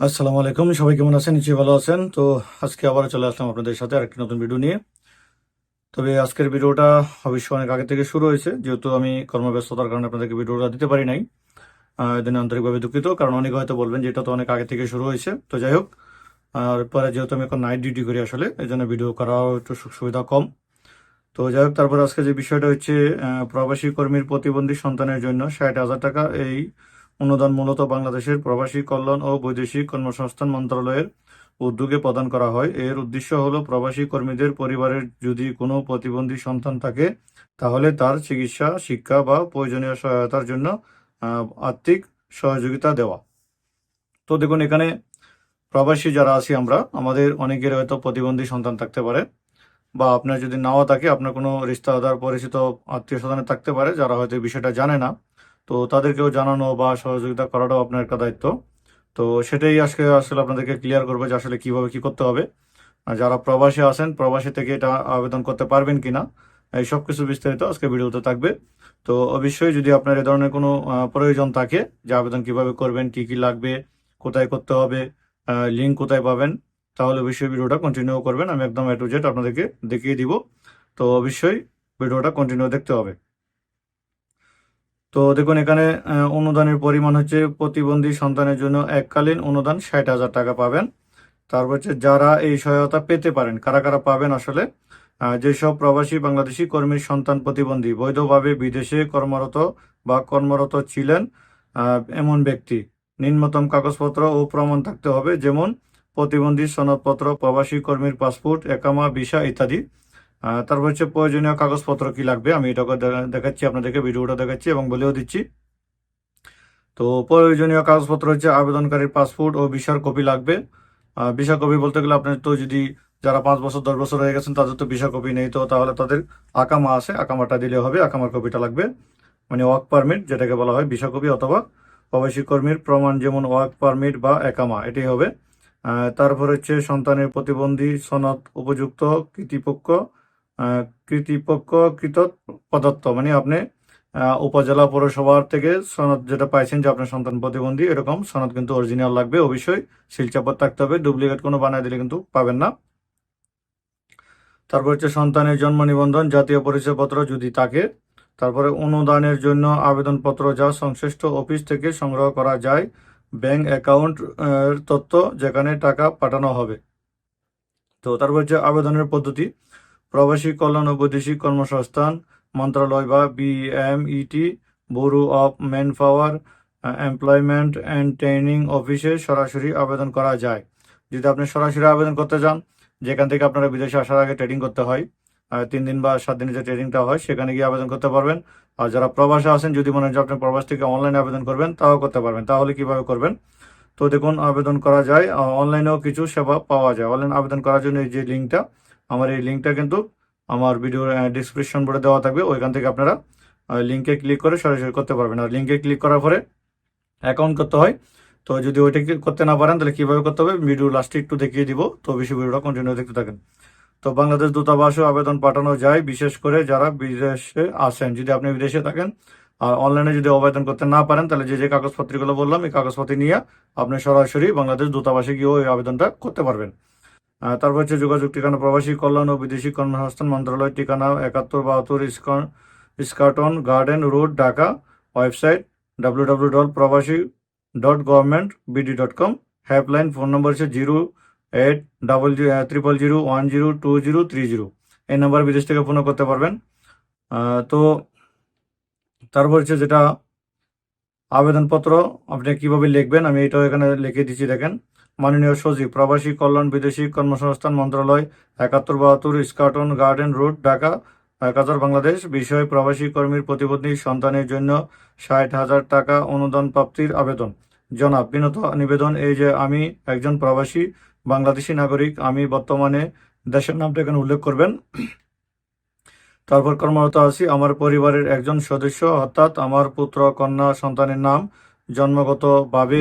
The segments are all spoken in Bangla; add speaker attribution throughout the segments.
Speaker 1: আসসালামু আলাইকুম। সবাই কেমন আছেন? নিশ্চয়ই ভালো আছেন। তো আজকে আবার চলে আসলাম আপনাদের সাথে আরেকটি নতুন ভিডিও নিয়ে। তবে আজকের ভিডিওটা অবশ্যই অনেক আগে থেকে শুরু হয়েছে। যেহেতু আমি কর্মব্যস্ততার কারণে আপনাদেরকে ভিডিওটা দিতে পারি নাই এদিন আন্তরিকভাবে দুঃখিত। কারণ অনেকে হয়তো বলবেন যে এটা তো অনেক আগে থেকে শুরু হয়েছে। তো যাই হোক, আর পরে যেহেতু আমি এখন নাইট ডিউটি করি আসলে, এই জন্য ভিডিও করাও একটু সুখ সুবিধা কম। তো যাই হোক, তারপর আজকে যে বিষয়টা হচ্ছে প্রবাসী কর্মীর প্রতিবন্ধী সন্তানের জন্য ষাট হাজার টাকা এই অনুদান মূলত বাংলাদেশের প্রবাসী কল্যাণ ও বৈদেশিক কর্মসংস্থান মন্ত্রণালয়ের উদ্যোগে প্রদান করা হয়। এর উদ্দেশ্য হলো প্রবাসী কর্মীদের পরিবারের যদি কোনো প্রতিবন্ধী সন্তান থাকে, তাহলে তার চিকিৎসা, শিক্ষা বা প্রয়োজনীয় সহায়তার জন্য আর্থিক সহযোগিতা দেওয়া। তো দেখুন, এখানে প্রবাসী যারা আছি আমরা, আমাদের অনেকের হয়তো প্রতিবন্ধী সন্তান থাকতে পারে বা আপনার যদি নাও থাকে, আপনার কোনো রিস্তাদার পরিচিত আত্মীয় স্বজনে থাকতে পারে, যারা হয়তো বিষয়টা জানে না। তো তাদেরকেও জানানো বা সহযোগিতা করাটাও আপনার একটা দায়িত্ব। তো সেটাই আজকে আসলে আপনাদেরকে ক্লিয়ার করব যে আসলে কীভাবে কি করতে হবে। যারা প্রবাসী আছেন, প্রবাসী থেকে এটা আবেদন করতে পারবেন কিনা, এই সব কিছু বিস্তারিত আজকে ভিডিওতে থাকবে। তো অবশ্যই যদি আপনার এ ধরনের কোনো প্রয়োজন থাকে যে আবেদন কীভাবে করবেন, কি কি লাগবে, কোথায় করতে হবে লিঙ্ক কোথায় পাবেন, তাহলে অবশ্যই ভিডিওটা কন্টিনিউ করবেন। আমি একদম এ টু জেড আপনাদেরকে দেখিয়ে দিব। তো অবশ্যই ভিডিওটা কন্টিনিউ দেখতে হবে। তো দেখুন, এখানে অনুদানের পরিমাণ হচ্ছে প্রতিবন্ধী সন্তানের জন্য এককালীন অনুদান ষাট হাজার টাকা পাবেন। তারপর হচ্ছে যারা এই সহায়তা পেতে পারেন, কারা কারা পাবেন আসলে? যেসব প্রবাসী বাংলাদেশি কর্মীর সন্তান প্রতিবন্ধী, বৈধভাবে বিদেশে কর্মরত বা কর্মরত ছিলেন এমন ব্যক্তি নিম্নতম কাগজপত্র ও প্রমাণ থাকতে হবে, যেমন প্রতিবন্ধী সনদপত্র, প্রবাসী কর্মীর পাসপোর্ট, একামা, ভিসা ইত্যাদি। তারপর হচ্ছে প্রয়োজনীয় কাগজপত্র কি লাগবে? আমি এটাকে দেখা- দেখাচ্ছি, আপনাদেরকে, ভিডিওটা দেখাচ্ছি এবং বলেও দিচ্ছি। তো প্রয়োজনীয় কাগজপত্র হচ্ছে আবেদনকারীর পাসপোর্ট ও ভিসার কপি লাগবে। ভিসা কপি বলতে গেলে আপনার তো যদি যারা পাঁচ বছর, দশ বছর হয়ে গেছেন, তাদের তো ভিসা কপি নেই, তো তাহলে তাদের আকামা আছে, আকামাটা দিলে হবে, আকামার কপিটা লাগবে। মানে ওয়ার্ক পারমিট যেটাকে বলা হয়, ভিসা কপি অথবা প্রবাসী কর্মীর প্রমাণ যেমন ওয়ার্ক পারমিট বা একামা, এটাই হবে। তারপর হচ্ছে সন্তানের প্রতিবন্ধী সনদ, উপযুক্ত কৃতিপক্ষ কৃতিপক্ষ কৃত মানে আপনি উপজেলা পৌরসভার থেকে সনদ যেটা পাইছেন যে আপনার সন্তান প্রতিবন্ধী, এরকম সনদ কিন্তু অরিজিনাল লাগবে, অবশ্যই শিলচাপত থাকতে হবে ডুপ্লিকেট কোনো বানায় দিলে কিন্তু পাবেন না। তারপর হচ্ছে সন্তানের জন্ম নিবন্ধন, জাতীয় পরিচয়পত্র যদি থাকে, তারপরে অনুদানের জন্য আবেদনপত্র যা সংশ্লিষ্ট অফিস থেকে সংগ্রহ করা যায়, ব্যাংক অ্যাকাউন্ট তথ্য যেখানে টাকা পাঠানো হবে। তো তারপর হচ্ছে আবেদনের পদ্ধতি প্রবাসী কল্যাণ ও বৈদেশিক কর্মসংস্থান মন্ত্রণালয় বা BMET bureau of manpower employment and training অফিসে সরাসরি আবেদন করা যায়। যদি আপনি সরাসরি আবেদন করতে চান, যেখান থেকে আপনারা বিদেশে আসার আগে ট্রেনিং করতে হয় তিন দিন বা সাত দিনের যে ট্রেনিংটা হয়, সেখানে গিয়ে আবেদন করতে পারবেন। আর যারা প্রবাসে আছেন, যদি মনে হয় আপনি প্রবাস থেকে অনলাইনে আবেদন করবেন, তাও করতে পারবেন। তাহলে কীভাবে করবেন? তো দেখুন, আবেদন করা যায়। অনলাইনেও কিছু সেবা পাওয়া যায়। অনলাইন আবেদন করার জন্য এই যে লিঙ্কটা আমার এই লিঙ্কটা কিন্তু আমার ভিডিওর ডিসক্রিপশন বোর্ডে দেওয়া থাকবে। ওইখান থেকে আপনারা লিঙ্কে ক্লিক করে সরাসরি করতে পারবেন। আর লিঙ্কে ক্লিক করার পরে অ্যাকাউন্ট করতে হয়। তো যদি ওইটা করতে না পারেন, তাহলে কীভাবে করতে হবে? ভিডিও লাস্টে একটু দেখিয়ে দিব। তো বেশি ভিডিওটা কন্টিনিউ দেখতে থাকেন। তো বাংলাদেশ দূতাবাসও আবেদন পাঠানো যায়। বিশেষ করে যারা বিদেশে আসেন, যদি আপনি বিদেশে থাকেন, আর অনলাইনে যদি আবেদন করতে না পারেন, তাহলে যে যে কাগজপত্রগুলো বললাম, এই কাগজপত্র নিয়ে আপনি সরাসরি বাংলাদেশ দূতাবাসে গিয়েও ওই আবেদনটা করতে পারবেন। তারপর হচ্ছে যোগাযোগ, ঠিকানা, প্রবাসী কল্যাণ ও বিদেশি কর্মসংস্থান মন্ত্রণালয়, ঠিকানা, একাত্তর বাহাত্তর Eskaton garden road, Dhaka, website W W dot প্রবাসী dot government BD dot com helpline phone number হচ্ছে zero eight double triple zero, one zero, two zero, three zero. এই নাম্বার বিদেশ থেকে ফোনও করতে পারবেন। তো তারপর হচ্ছে যেটা আবেদনপত্র, আপনি কীভাবে লিখবেন, আমি এটাও এখানে লিখে দিচ্ছি, দেখেন। মাননীয় সচিব, প্রবাসী কল্যাণ বিদেশি কর্মসংস্থান মন্ত্রণালয়, একাত্তর বাহাত্তর স্কাটন গার্ডেন রোড, ঢাকা একাত্তর বাংলাদেশ, বিষয় প্রবাসী কর্মীর প্রতিবন্ধী সন্তানের জন্য ষাট হাজার টাকা অনুদান প্রাপ্তির আবেদন। জনাব বিনত নিবেদন এই যে আমি একজন প্রবাসী, বাংলাদেশি নাগরিক, আমি বর্তমানে দেশের নামটা এখানে উল্লেখ করবেন। তারপর কর্মরত আছি, আমার পরিবারের একজন সদস্য, অর্থাৎ আমার পুত্র, কন্যা, সন্তানের নাম, জন্মগতভাবে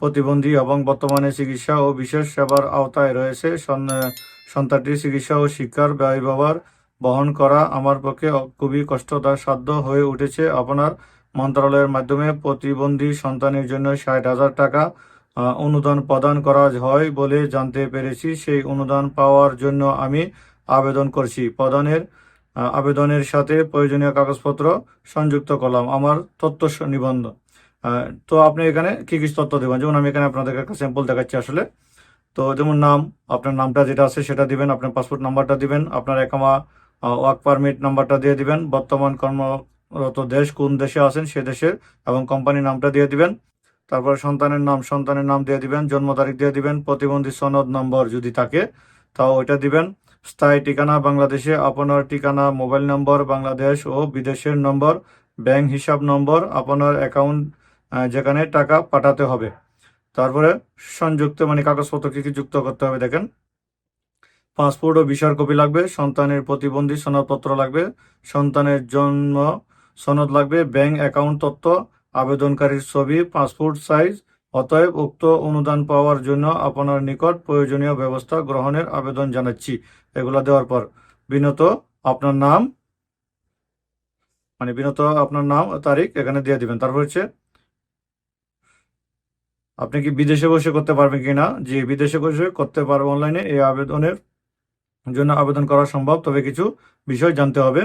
Speaker 1: প্রতিবন্ধী এবং বর্তমানে চিকিৎসা ও বিশেষ সেবার আওতায় রয়েছে। সন- সন্তানটির চিকিৎসা ও শিক্ষার ব্যয়ভার বহন করা আমার পক্ষে খুবই কষ্টদার সাধ্য হয়ে উঠেছে। আপনার মন্ত্রণালয়ের মাধ্যমে প্রতিবন্ধী সন্তানের জন্য ষাট হাজার টাকা অনুদান প্রদান করা হয় বলে জানতে পেরেছি। সেই অনুদান পাওয়ার জন্য আমি আবেদন করছি। প্রদানের আবেদনের সাথে প্রয়োজনীয় কাগজপত্র সংযুক্ত করলাম। আমার তথ্য আহ, তো আপনি এখানে কি কি তথ্য দেবেন? যেমন আমি এখানে আপনাদের একটা স্যাম্পল দেখাচ্ছি আসলে। তো যেমন নাম, আপনার নামটা যেটা আছে সেটা দিবেন, আপনার পাসপোর্ট নাম্বারটা দিবেন, আপনার একামা ওয়ার্ক পারমিট নাম্বারটা দিয়ে দিবেন, বর্তমান কর্মরত দেশ কোন দেশে আছেন সে দেশের এবং কোম্পানির নামটা দিয়ে দিবেন। তারপর সন্তানের নাম সন্তানের নাম দিয়ে দিবেন, জন্ম তারিখ দিয়ে দিবেন, প্রতিবন্ধী সনদ নম্বর যদি থাকে, তাও ওইটা দিবেন। স্থায়ী ঠিকানা, বাংলাদেশে আপনার ঠিকানা, মোবাইল নম্বর, বাংলাদেশ ও বিদেশের নম্বর, ব্যাংক হিসাব নম্বর, আপনার অ্যাকাউন্ট যেখানে টাকা পাঠাতে হবে। তারপরে সংযুক্ত মানে কাগজপত্র কি কি যুক্ত করতে হবে দেখেন। পাসপোর্ট ও ভিসার কপি লাগবে, সন্তানের প্রতিবন্ধী সনদপত্র লাগবে, সন্তানের জন্ম সনদ লাগবে, ব্যাংক অ্যাকাউন্ট তথ্য, আবেদনকারীর ছবি, পাসপোর্ট সাইজ, অতএব উক্ত অনুদান পাওয়ার জন্য আপনার নিকট প্রয়োজনীয় ব্যবস্থা গ্রহণের আবেদন জানাচ্ছি। এগুলা দেওয়ার পর বিনত আপনার নাম মানে বিনত আপনার নাম তারিখ এখানে দিয়ে দিবেন। তারপর হচ্ছে আপনি কি বিদেশে বসে করতে পারবেন কিনা? যে বিদেশে বসে করতে পারব অনলাইনে এই আবেদনের জন্য আবেদন করা সম্ভব। তবে কিছু বিষয় জানতে হবে।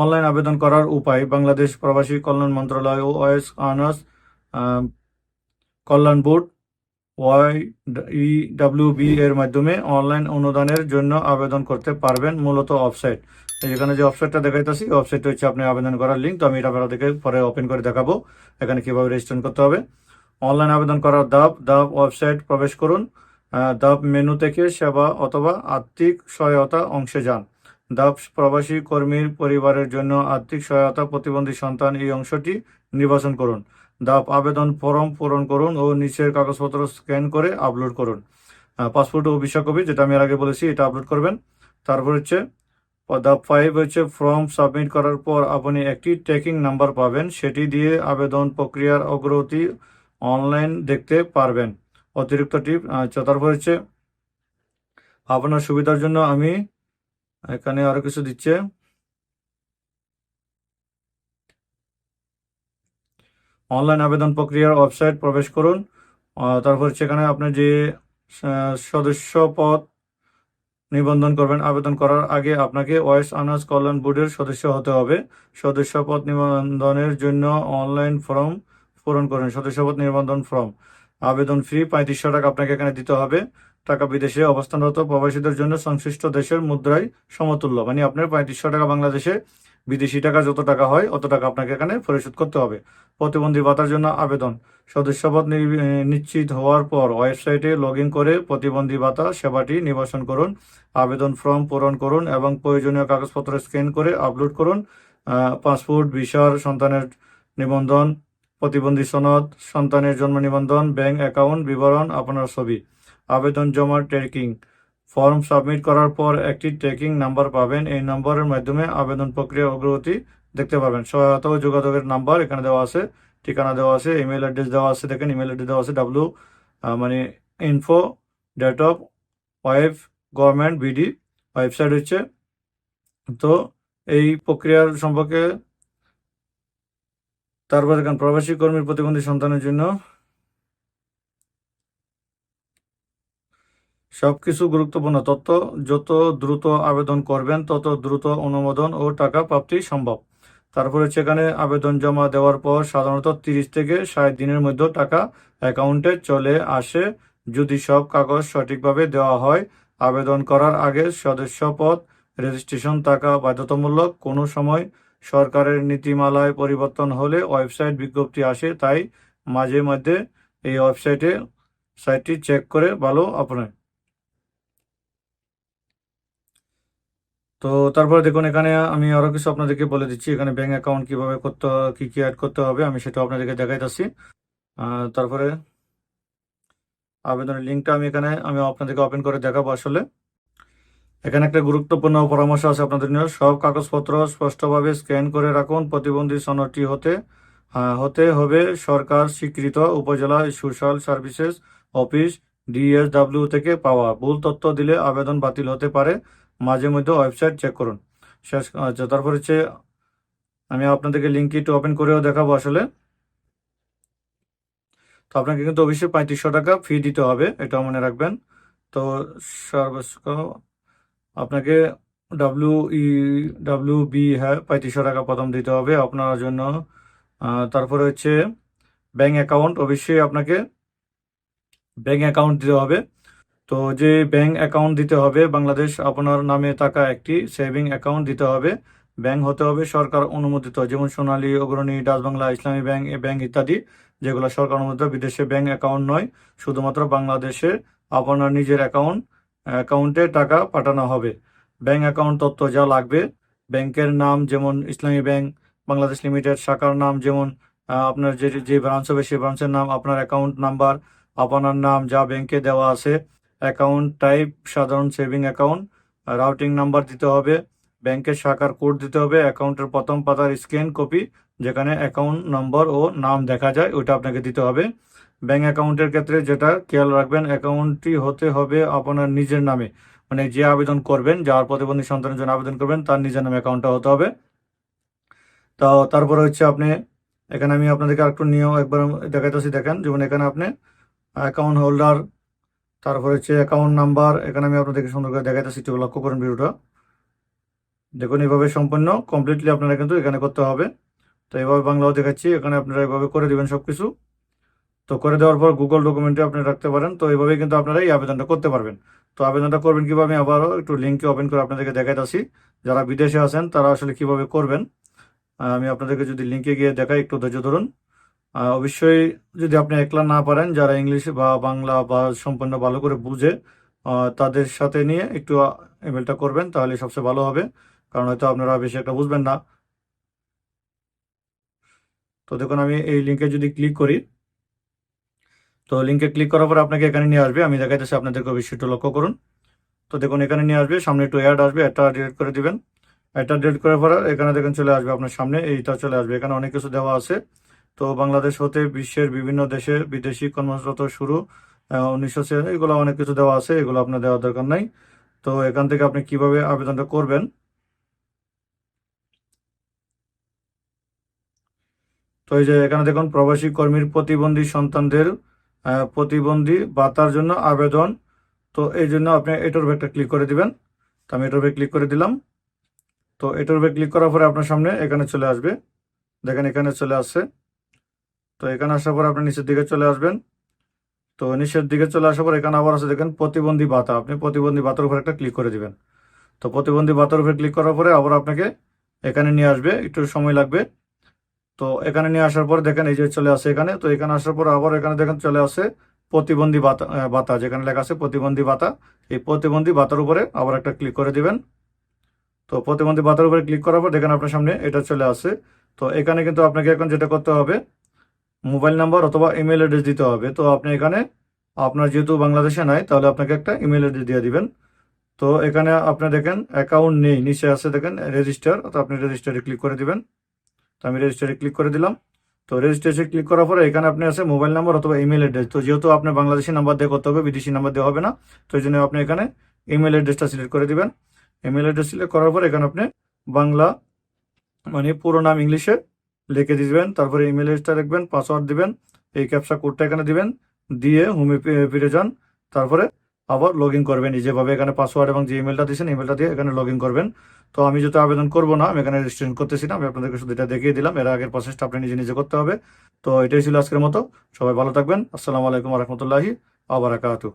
Speaker 1: অনলাইন আবেদন করার উপায়। বাংলাদেশ প্রবাসী কল্যাণ মন্ত্রণালয় ও ওএস আনার্স কল্যাণ বোর্ড, ওয়াই ইডাব্লিউবি এর মাধ্যমে অনলাইন অনুদানের জন্য আবেদন করতে পারবেন মূলত ওয়েবসাইট এখানে যে ওয়েবসাইটটা দেখাইতেছি ওয়েবসাইটটা হচ্ছে আপনি আবেদন করার লিঙ্ক তো আমি এটা আপনাদেরকে পরে ওপেন করে দেখাবো, এখানে কীভাবে রেজিস্ট্রেশন করতে হবে। অনলাইন আবেদন করার ধাপ ধাপ ওয়েবসাইট প্রবেশ করুন। ধাপ মেনু থেকে সেবা অথবা আর্থিক সহায়তা অংশে যান। ধাপ প্রবাসী কর্মীর পরিবারের জন্য আর্থিক সহায়তা প্রতিবন্ধী সন্তান এই অংশটি নির্বাচন করুন। ধাপ আবেদন ফর্ম পূরণ করুন ও নিচের কাগজপত্র স্ক্যান করে আপলোড করুন। পাসপোর্ট ও ভিসা কপি যেটা আমি এর আগে বলেছি, এটা আপলোড করবেন। তারপর হচ্ছে ধাপ ফাইভ হচ্ছে ফর্ম সাবমিট করার পর আপনি একটি ট্র্যাকিং নাম্বার পাবেন। সেটি দিয়ে আবেদন প্রক্রিয়ার অগ্রগতি অনলাইন দেখতে পারবেন। অতিরিক্ত টিপ আচ্ছা তারপর হচ্ছে আপনার সুবিধার জন্য আমি এখানে আরও কিছু দিচ্ছে। অনলাইন আবেদন প্রক্রিয়ার ওয়েবসাইট প্রবেশ করুন। তারপর সেখানে আপনার যে সদস্য পদ নিবন্ধন করবেন, আবেদন করার আগে আপনাকে ওয়েস্ট আনার্স কল্যাণ বোর্ডের সদস্য হতে হবে। সদস্যপদ নিবন্ধনের জন্য অনলাইন ফর্ম পূরণ করুন। সদস্যপদ নিবন্ধন ফর্ম। আবেদন ফি পঁয়ত্রিশশো টাকা আপনাকে এখানে দিতে হবে। টাকা বিদেশে অবস্থানরত প্রবাসীদের জন্য সংশ্লিষ্ট দেশের মুদ্রায় সমতুল্য। মানে আপনার পঁয়ত্রিশশো টাকা বাংলাদেশে বিদেশি টাকা যত টাকা হয়, অত টাকা আপনাকে এখানে পরিশোধ করতে হবে। প্রতিবন্ধী ভাতার জন্য আবেদন। সদস্যপদ নিশ্চিত হওয়ার পর ওয়েবসাইটে লগ করে প্রতিবন্ধী ভাতা সেবাটি নির্বাচন করুন। আবেদন ফর্ম পূরণ করুন এবং প্রয়োজনীয় কাগজপত্র স্ক্যান করে আপলোড করুন। পাসপোর্ট, ভিসার, সন্তানের নিবন্ধন প্রতিবন্ধী সনদ, সন্তানের জন্ম নিবন্ধন, ব্যাংক অ্যাকাউন্ট বিবরণ, আপনার ছবি, আবেদন জমা, ট্রেকিং। ফর্ম সাবমিট করার পর একটি ট্রেকিং নাম্বার পাবেন। এই নম্বরের মাধ্যমে আবেদন প্রক্রিয়া অগ্রগতি দেখতে পাবেন সহায়তা ও যোগাযোগের নাম্বার এখানে দেওয়া আছে, ঠিকানা দেওয়া আছে ইমেল অ্যাড্রেস দেওয়া আছে, দেখেন ইমেল অ্যাড্রেস দেওয়া আছে ডাব্লু মানে info date of wife government BD website হচ্ছে। তো এই প্রক্রিয়ার সম্পর্কে তারপর দেখেন প্রবাসী কর্মীর প্রতিবন্ধী সন্তানের জন্য সবকিছু গুরুত্বপূর্ণ। তথ্য যত দ্রুত আবেদন করবেন, তত দ্রুত অনুমোদন ও টাকা প্রাপ্তি সম্ভব। তারপরে সেখানে আবেদন জমা দেওয়ার পর সাধারণত তিরিশ থেকে ষাট দিনের মধ্যে টাকা অ্যাকাউন্টে চলে আসে। যদি সব কাগজ সঠিকভাবে দেওয়া হয়, আবেদন করার আগে সদস্যপদ, রেজিস্ট্রেশন থাকা বাধ্যতামূলক কোনো সময় সরকারের নীতিমালায় পরিবর্তন হলে ওয়েবসাইট বিজ্ঞপ্তি আসে, তাই মাঝে মধ্যে এই ওয়েবসাইটে সাইটটি চেক করে ভালো আপনার। তো তারপরে দেখুন, এখানে আমি আরও কিছু আপনাদেরকে বলে দিচ্ছি, এখানে ব্যাংক অ্যাকাউন্ট কীভাবে করতে কি কি অ্যাড করতে হবে, আমি সেটা আপনাদেরকে দেখাইতেছি। তারপরে আবেদনের লিঙ্কটা আমি এখানে, আমি আপনাদেরকে ওপেন করে দেখাবো আসলে। এখানে একটা গুরুত্বপূর্ণ পরামর্শ আছে আপনাদের জন্য সব কাগজপত্র স্পষ্টভাবে স্ক্যান করে রাখুন। প্রতিবন্ধী সনদটি হতে হতে হবে সরকার স্বীকৃত উপজেলা সোশ্যাল সার্ভিসেস অফিস ডিএসডব্লিউ থেকে পাওয়া। ভুল তথ্য দিলে আবেদন বাতিল হতে পারে। মাঝে মধ্যে ওয়েবসাইট চেক করুন। শেষ আচ্ছা তারপর হচ্ছে আমি আপনাদেরকে লিঙ্কটি একটু ওপেন করেও দেখাবো আসলে। তো আপনাকে কিন্তু অবশ্যই পঁয়ত্রিশশো টাকা ফি দিতে হবে এটা মনে রাখবেন। তো সর্বোচ্চ আপনাকে ডাব্লিউ ই ডাব্লিউ বি হ্যাঁ পঁয়ত্রিশশো টাকা প্রথম দিতে হবে আপনার জন্য। তারপরে হচ্ছে ব্যাঙ্ক অ্যাকাউন্ট অবশ্যই আপনাকে ব্যাঙ্ক অ্যাকাউন্ট দিতে হবে। তো যে ব্যাঙ্ক অ্যাকাউন্ট দিতে হবে, বাংলাদেশ আপনার নামে থাকা একটি সেভিং অ্যাকাউন্ট দিতে হবে। ব্যাংক হতে হবে সরকার অনুমোদিত, যেমন সোনালী, অগ্রণী, ডাচ বাংলা, ইসলামী ব্যাংক, এ ব্যাংক ইত্যাদি, যেগুলো সরকার অনুমোদিত। বিদেশে ব্যাংক অ্যাকাউন্ট নয়, শুধুমাত্র বাংলাদেশে আপনার নিজের অ্যাকাউন্ট অ্যাকাউন্টে টাকা পাঠানো হবে। ব্যাংক অ্যাকাউন্ট তথ্য যা লাগবে। ব্যাংকের নাম যেমন ইসলামী ব্যাংক, বাংলাদেশ লিমিটেড শাখার নাম যেমন আপনার যে যে ব্রাঞ্চ হবে সেই ব্রাঞ্চের নাম, আপনার অ্যাকাউন্ট নাম্বার, আপনার নাম যা ব্যাংকে দেওয়া আছে। অ্যাকাউন্ট টাইপ, সাধারণ সেভিং অ্যাকাউন্ট, রাউটিং নাম্বার দিতে হবে। ব্যাংকের শাখার কোড দিতে হবে। অ্যাকাউন্টের প্রথম পাতার স্ক্যান কপি যেখানে অ্যাকাউন্ট নম্বর ও নাম দেখা যায় ওটা আপনাকে দিতে হবে। ব্যাংক অ্যাকাউন্টের ক্ষেত্রে যেটা খেয়াল রাখবেন অ্যাকাউন্টটি হতে হবে আপনার নিজের নামে। মানে যে আবেদন করবেন, যার প্রতিবন্ধী সন্তানের জন্য আবেদন করবেন, তার নিজের নামে অ্যাকাউন্টটা হতে হবে। তো তারপরে হচ্ছে আপনি, এখানে আমি আপনাদেরকে আরেকটু নিয়ম একবার দেখাইতেছি, দেখেন, যেমন এখানে আপনি অ্যাকাউন্ট হোল্ডার তারপরে হচ্ছে অ্যাকাউন্ট নাম্বার এখানে আমি আপনাদেরকে সুন্দর করে দেখাইতেছি, একটু লক্ষ্য করেন ভিডিওটা। দেখুন, এভাবে সম্পূর্ণ কমপ্লিটলি আপনারা কিন্তু এখানে করতে হবে। তো এভাবে বাংলাও দেখাচ্ছি, এখানে আপনারা এভাবে করে দেবেন সব কিছু তো করে দেওয়ার পর গুগল ডকুমেন্টে আপনি রাখতে পারেন, তো এইভাবে কিন্তু আপনারা এই আবেদনটা করতে পারবেন। তো আবেদনটা করবেন কীভাবে আমি আবারও একটু লিঙ্কে ওপেন করে আপনাদেরকে দেখাইতেছি। যারা বিদেশে আছেন, তারা আসলে কীভাবে করবেন আমি আপনাদেরকে যদি লিঙ্কে গিয়ে দেখাই, একটু ধৈর্য ধরুন। অবশ্যই যদি আপনি একলা না পারেন, যারা ইংলিশ বা বাংলা বা সম্পূর্ণ ভালো করে বুঝে তাদের সাথে নিয়ে একটু ইমেলটা করবেন, তাহলে সবচেয়ে ভালো হবে। কারণ হয়তো আপনারা বেশি একটা বুঝবেন না। তো দেখুন, আমি এই লিঙ্কে যদি ক্লিক করি, তো লিঙ্কে ক্লিক করার পর আপনাকে এখানে নিয়ে আসবে। আমি দেখাইতেছি আপনাদেরকে বিষয়টা লক্ষ্য করুন। তো দেখুন, এখানে নিয়ে আসবে, সামনে একটু অ্যাড আসবে এটা ডিলিট করে দিবেন। এটা ডিলিট করার পর এখানে দেখুন, চলে আসবে আপনার সামনে, এইটা চলে আসবে। এখানে অনেক কিছু দেওয়া আছে। তো বাংলাদেশ হতে বিশ্বের বিভিন্ন দেশে বিদেশি কর্মরত শুরু উনিশশো এগুলো অনেক কিছু দেওয়া আছে, এগুলো আপনার দেওয়ার দরকার নাই। তো এখান থেকে আপনি কীভাবে আবেদনটা করবেন তো এই যে এখানে দেখুন, প্রবাসী কর্মীর প্রতিবন্ধী সন্তানদের প্রতিবন্ধী ভাতার জন্য আবেদন। তো এই জন্য আপনি এটার উপর একটা ক্লিক করে দিবেন। তো আমি এটার উপরে ক্লিক করে দিলাম। তো এটার উপরে ক্লিক করার পরে আপনার সামনে এখানে চলে আসবে। দেখেন, এখানে চলে আসছে। তো এখানে আসার পর আপনি নিচের দিকে চলে আসবেন। তো নিচের দিকে চলে আসার পর এখানে আবার আছে, দেখেন, প্রতিবন্ধী ভাতা। আপনি প্রতিবন্ধী ভাতার উপর একটা ক্লিক করে দিবেন। তো প্রতিবন্ধী ভাতার উপরে ক্লিক করার পরে আবার আপনাকে এখানে নিয়ে আসবে। একটু সময় লাগবে। তো এখানে নিয়ে আসার পর দেখেন এই যে চলে আসে এখানে, তো এখানে আসার পর আবার এখানে দেখেন চলে আসে প্রতিবন্ধী ভাতা ভাতা যেখানে লেখা আছে প্রতিবন্ধী ভাতা এই প্রতিবন্ধী ভাতার উপরে আবার একটা ক্লিক করে দিবেন। তো প্রতিবন্ধী ভাতার উপরে ক্লিক করার পর দেখেন আপনার সামনে এটা চলে আসে। তো এখানে কিন্তু আপনাকে এখন যেটা করতে হবে, মোবাইল নাম্বার অথবা ইমেল অ্যাড্রেস দিতে হবে। তো আপনি এখানে, আপনার যেহেতু বাংলাদেশে নাই, তাহলে আপনাকে একটা ইমেল অ্যাড্রেস দিয়ে দিবেন। তো এখানে আপনি দেখেন অ্যাকাউন্ট নেই, নিচে আছে দেখেন রেজিস্টার তো আপনি রেজিস্টারে ক্লিক করে দিবেন। তো আমি রেজিস্টারে ক্লিক করে দিলাম। তো রেজিস্ট্রেশন ক্লিক করার পরে এখানে আপনি আছে মোবাইল নাম্বার অথবা ইমেল অ্যাড্রেস তো যেহেতু আপনি বাংলাদেশি নাম্বার দিয়ে করতে হবে, বিদেশি নাম্বার দিয়ে হবে না, তো এই জন্য আপনি এখানে ইমেল অ্যাড্রেসটা সিলেক্ট করে দিবেন। ইমেল অ্যাড্রেস সিলেক্ট করার পর এখানে আপনি বাংলা মানে পুরো নাম ইংলিশে লিখে দিবেন। তারপরে ইমেল অ্যাড্রেসটা লিখবেন পাসওয়ার্ড দিবেন, এই ক্যাপসা কোডটা এখানে দিবেন, দিয়ে হোমে ফিরে যান। তারপরে আবার লগ করবেন। এই যেভাবে এখানে পাসওয়ার্ড এবং যে ইমেলটা দিয়েছেন ইমেলটা দিয়ে এখানে লগ করবেন। তো আমি যেহেতু আবেদন করব না, আমি এখানে রেজিস্ট্রেশন করতেছি না, আমি আপনাদেরকে শুধু এটা দেখিয়ে দিলাম, এর আগের প্রসেসটা আপনি নিজে নিজে করতে হবে। তো এটাই ছিল আজকের মতো, সবাই ভালো থাকবেন, আসসালামু আলাইকুম রহমতুল্লাহি আবরাকাতু